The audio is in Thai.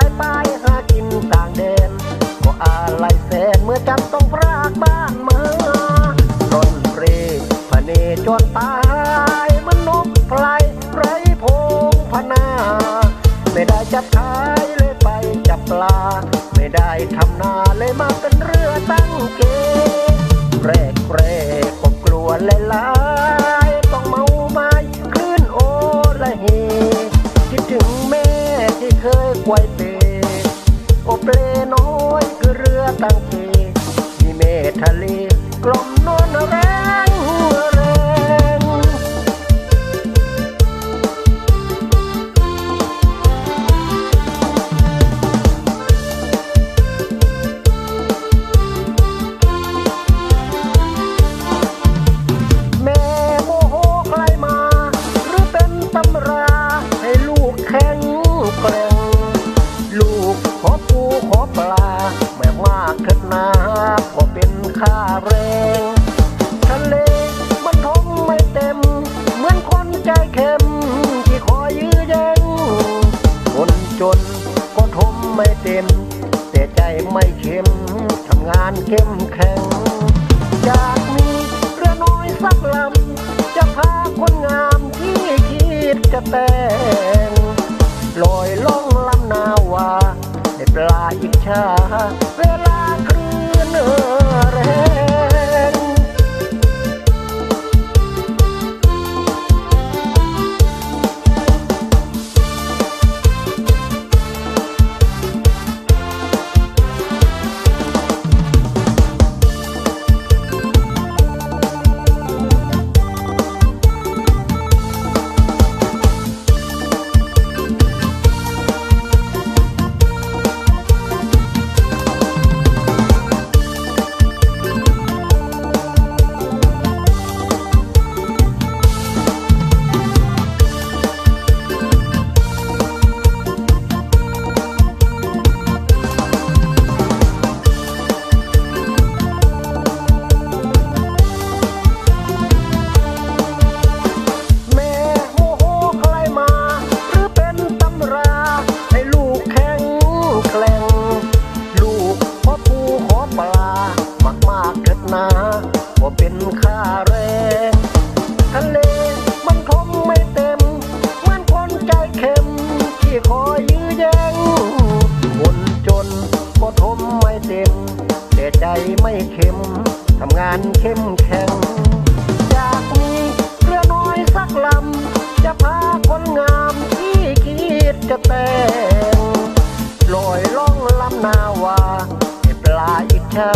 ากไปหากินต่างแดน ก็อะไรแสนเมื่อจำต้องพรากบ้านมารอนเรพเนจรตายมันนกไพลไรพงพนา ไม่ได้จับขายเลยไปจับปลา ไม่ได้ทำนาเลยมาเป็นเรือตั้งเกแรกแรกก็กลัวเลยลายต้องเมาไม้คลื่นโอละเฮคิดถึงแม่ที่เคยไกวเโอเปลน้อยคือเรือตั้งเกมีเมฆทะเลกลมนวลแรง ปลาแม่มากเถิดนาก็เป็นค่าแรงทะเลมันทมไม่เต็ม เหมือนคนใจเข็ม ที่คอยยื้อแย่งคนจนก็ทมไม่เต็ม แต่ใจไม่เข็มทำงานเข้มแข็ง จากนี้เรือน้อยสักลำ จะพาคนงามที่คิดจะแต่งลอยลอง ลาอิจฉาเวล ไม่เข็ม ทำงานเข้มแข็ง จากนี้เรือน้อยสักลำ จะพาคนงามที่คิดจะแต่งลอยล่องลำนาวาเก็บลาอิจฉา